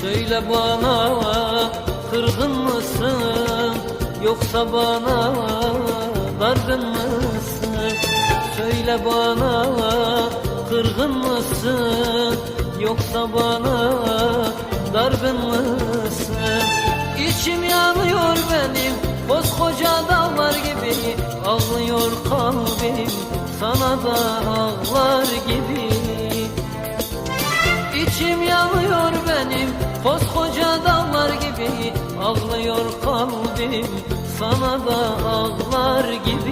Söyle bana kırgın mısın? Yoksa bana dargın mısın? Söyle bana kırgın mısın? Yoksa bana dargın mısın? İçim yanıyor benim Koskoca dağlar gibi. Ağlıyor kalbim Sana da ağlar gibi. İçim yanıyor Ağlıyor kalbim. Sana da ağlar gibi